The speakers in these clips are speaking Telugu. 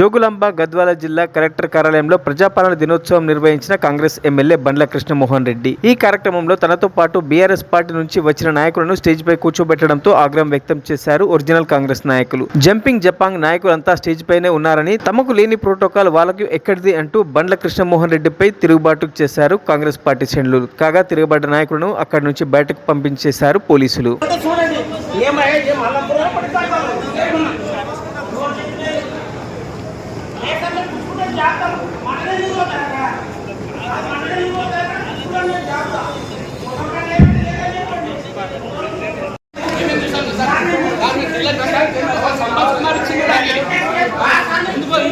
జోగులాంబ గద్వాల జిల్లా కలెక్టర్ కార్యాలయంలో ప్రజాపాలన దినోత్సవం నిర్వహించిన కాంగ్రెస్ ఎమ్మెల్యే బండ్ల కృష్ణమోహన్ రెడ్డి. ఈ కార్యక్రమంలో తనతో పాటు బీఆర్ఎస్ పార్టీ నుంచి వచ్చిన నాయకులను స్టేజ్ పై కూర్చోబెట్టడంతో ఆగ్రహం వ్యక్తం చేశారు ఒరిజినల్ కాంగ్రెస్ నాయకులు. జంపింగ్ జపాంగ్ నాయకులంతా స్టేజ్ పైనే ఉన్నారని తమకు లేని ప్రోటోకాల్ వాళ్ళకి ఎక్కడిది అంటూ బండ్ల కృష్ణమోహన్ రెడ్డిపై తిరుగుబాటు చేశారు కాంగ్రెస్ పార్టీ శ్రేణులు. కాగా తిరుగుబాటు నాయకులను అక్కడి నుంచి బయటకు పంపించేశారు పోలీసులు. అంటే చూడండి ఏమయ్యా ఏం అల్లంపురా పడతాడు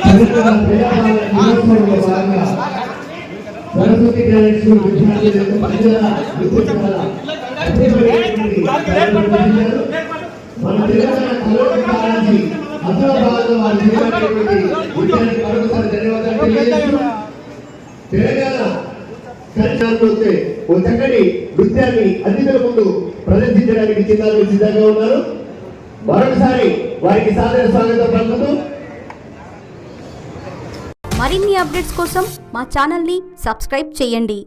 చరిత్ర ప్రజాపాలన దినోత్సవంలో భాగంగా సరస్వతి గ్రాండ్ స్కూల్ విద్యార్థులకు మహిళల విద్యుత్తుల అత్యవసరమైనటువంటి కార్యక్రమం నిర్వహించారు. మన తెలంగాణ కళోత్సవానికి అసలు భాగంగా వారు చేపట్టినటువంటి తెలంగాణ కల్చర్తో ఓ చక్కటి నృత్యాన్ని అతిథుల ముందు ప్రదర్శించడానికి చిన్నారులు సిద్ధంగా ఉన్నారు. మరొకసారి వారికి సాదర స్వాగతం పలుకుతూ మరిన్ని అప్డేట్స్ కోసం మా ఛానల్ని సబ్స్క్రైబ్ చేయండి.